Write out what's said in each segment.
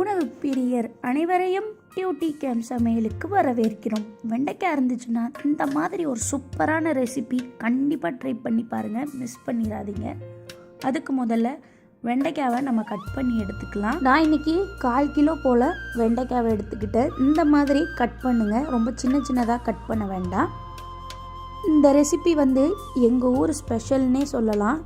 உணவு பிரியர் அனைவரையும் டியூட்டி கேம்ப் சமையலுக்கு வரவேற்கிறோம். வெண்டைக்காய் இருந்துச்சுன்னா இந்த மாதிரி ஒரு சூப்பரான ரெசிபி கண்டிப்பாக ட்ரை பண்ணி பாருங்கள் மிஸ் பண்ணிடாதீங்க அதுக்கு முதல்ல வெண்டைக்காவை நம்ம கட் பண்ணி எடுத்துக்கலாம். நான் இன்னைக்கு கால் கிலோ போல் வெண்டைக்காவை எடுத்துக்கிட்டேன் இந்த மாதிரி கட் பண்ணுங்கள் ரொம்ப சின்ன சின்னதாக கட் பண்ண வேண்டாம். இந்த ரெசிபி வந்து எங்கள் ஊர் ஸ்பெஷல்னே சொல்லலாம்.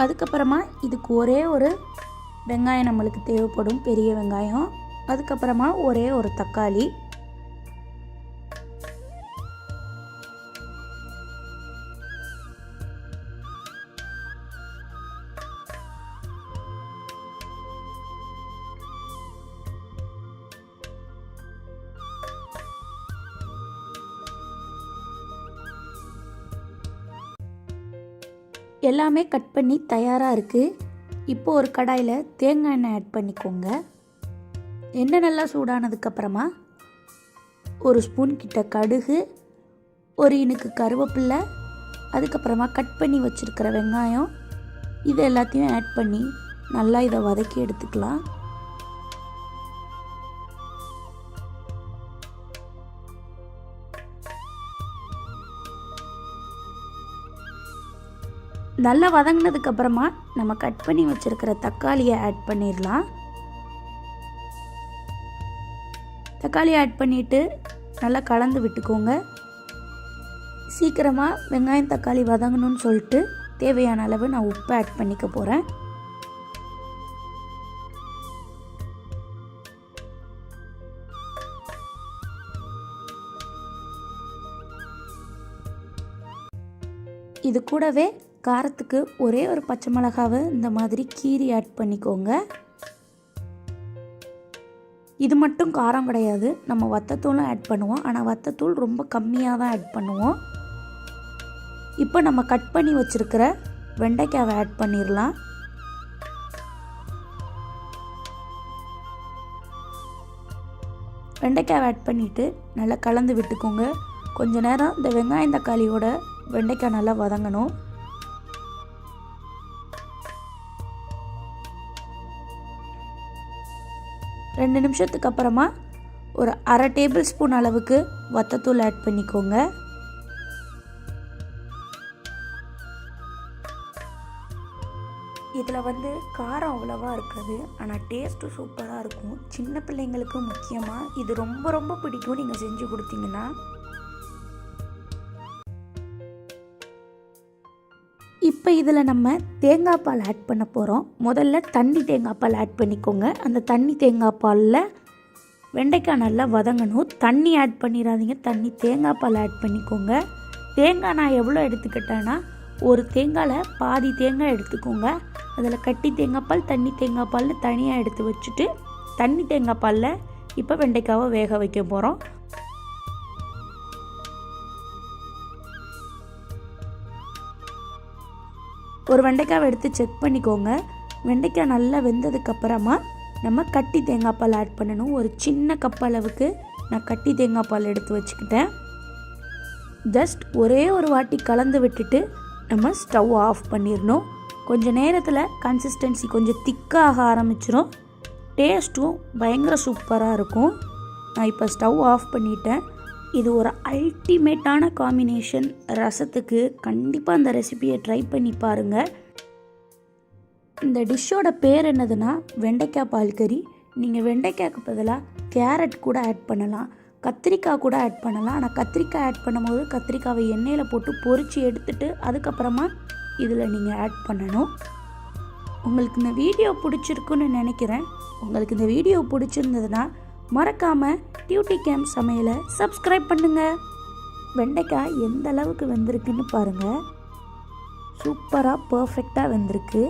அதுக்கப்புறமா இதுக்கு ஒரே ஒரு வெங்காயம் நம்மளுக்கு தேவைப்படும் பெரிய வெங்காயம். அதுக்கப்புறமா ஒரே ஒரு தக்காளி. எல்லாமே கட் பண்ணி தயாராக இருக்குது இப்போ ஒரு கடாயில் தேங்காய் எண்ணெய் ஆட் பண்ணிக்கோங்க. எண்ணெய் நல்லா சூடானதுக்கப்புறமா ஒரு ஸ்பூன் கிட்ட கடுகு ஒரு இனுக்கு கருவேப்பில்லை அதுக்கப்புறமா கட் பண்ணி வச்சுருக்கிற வெங்காயம் இது எல்லாத்தையும் ஆட் பண்ணி நல்லா இதை வதக்கி எடுத்துக்கலாம். நல்லா வதங்கினதுக்கு அப்புறமா நம்ம கட் பண்ணி வச்சிருக்கிற தக்காளியை ஆட் பண்ணிடலாம். தக்காளி ஆட் பண்ணிட்டு நல்லா கலந்து விட்டுக்கோங்க. சீக்கிரமாக வெங்காயம் தக்காளி வதங்கணும்னு சொல்லிட்டு தேவையான அளவு நான் உப்பு ஆட் பண்ணிக்க போகிறேன் இது கூடவே காரத்துக்கு ஒரே ஒரு பச்சை மிளகாவை இந்த மாதிரி கீரி ஆட் பண்ணிக்கோங்க. இது மட்டும் காரம் கிடையாது. நம்ம வத்தத்தூளும் ஆட் பண்ணுவோம். ஆனால் வத்தத்தூள் ரொம்ப கம்மியாக தான் ஆட் பண்ணுவோம். இப்போ நம்ம கட் பண்ணி வச்சுருக்கிற வெண்டைக்காவை ஆட் பண்ணிடலாம் வெண்டைக்காவை ஆட் பண்ணிவிட்டு நல்லா கலந்து விட்டுக்கோங்க. கொஞ்ச நேரம் இந்த வெங்காயம் தக்காளியோட வெண்டைக்காய் நல்லா வதங்கணும். ரெண்டு நிமிஷத்துக்கு அப்புறமா ஒரு அரை டேபிள் ஸ்பூன் அளவுக்கு வத்தத்தூள் ஆட் பண்ணிக்கோங்க. இதில் வந்து காரம் அவ்வளோவா இருக்காது ஆனால் டேஸ்ட்டு சூப்பராக இருக்கும். சின்ன பிள்ளைங்களுக்கு முக்கியமாக இது ரொம்ப ரொம்ப பிடிக்கும். நீங்கள் செஞ்சு கொடுத்தீங்கன்னா இப்போ இதில் நம்ம தேங்காய் பால் ஆட் பண்ண போகிறோம். முதல்ல தண்ணி தேங்காய் பால் ஆட் பண்ணிக்கோங்க. அந்த தண்ணி தேங்காய் பாலில் வெண்டைக்காய் நல்லா வதங்கணும். தண்ணி ஆட் பண்ணிடாதீங்க. தண்ணி தேங்காய் பால் ஆட் பண்ணிக்கோங்க. தேங்காய் நான் எவ்வளோ எடுத்துக்கிட்டேன்னா ஒரு தேங்காயில் பாதி தேங்காய் எடுத்துக்கோங்க. அதில் கட்டி தேங்காய் பால் தண்ணி தேங்காய் பால்னு தனியாக எடுத்து வச்சுட்டு தண்ணி தேங்காய் பாலில் இப்போ வெண்டைக்காவை வேக வைக்க போகிறோம். ஒரு வெண்டைக்காவை எடுத்து செக் பண்ணிக்கோங்க. வெண்டைக்காய் நல்லா வெந்ததுக்கப்புறமா நம்ம கட்டி தேங்காய் பால் ஆட் பண்ணணும். ஒரு சின்ன கப் அளவுக்கு நான் கட்டி தேங்காய் பால் எடுத்து வச்சுக்கிட்டேன். ஜஸ்ட் ஒரே ஒரு வாட்டி கலந்து விட்டுட்டு நம்ம ஸ்டவ் ஆஃப் பண்ணிடணும் கொஞ்ச நேரத்தில் கன்சிஸ்டன்சி கொஞ்சம் திக்காக ஆரம்பிச்சிடும் டேஸ்ட்டும் பயங்கர சூப்பராக இருக்கும். நான் இப்போ ஸ்டவ் ஆஃப் பண்ணிட்டேன். இது ஒரு அல்டிமேட்டான காம்பினேஷன் ரசத்துக்கு கண்டிப்பாக அந்த ரெசிபியை ட்ரை பண்ணி பாருங்கள் இந்த டிஷ்ஷோட பேர் என்னதுன்னா வெண்டைக்காய் பால்கறி நீங்கள் வெண்டைக்காய்க்கு பதிலாக கேரட் கூட ஆட் பண்ணலாம். கத்திரிக்காய் கூட ஆட் பண்ணலாம். ஆனால் கத்திரிக்காய் ஆட் பண்ணும்போது கத்திரிக்காவை எண்ணெயில் போட்டு பொரித்து எடுத்துட்டு அதுக்கப்புறமா இதில் நீங்கள் ஆட் பண்ணணும். உங்களுக்கு இந்த வீடியோ பிடிச்சிருக்குன்னு நினைக்கிறேன். உங்களுக்கு இந்த வீடியோ பிடிச்சிருந்ததுன்னா மறக்காமல் டியூட்டி கேம்ப் சமையலை சப்ஸ்கிரைப் பண்ணுங்கள் வெண்டைக்காய் எந்த அளவுக்கு வெந்திருக்குன்னு பாருங்கள் சூப்பராக பர்ஃபெக்டாக வெந்திருக்கு.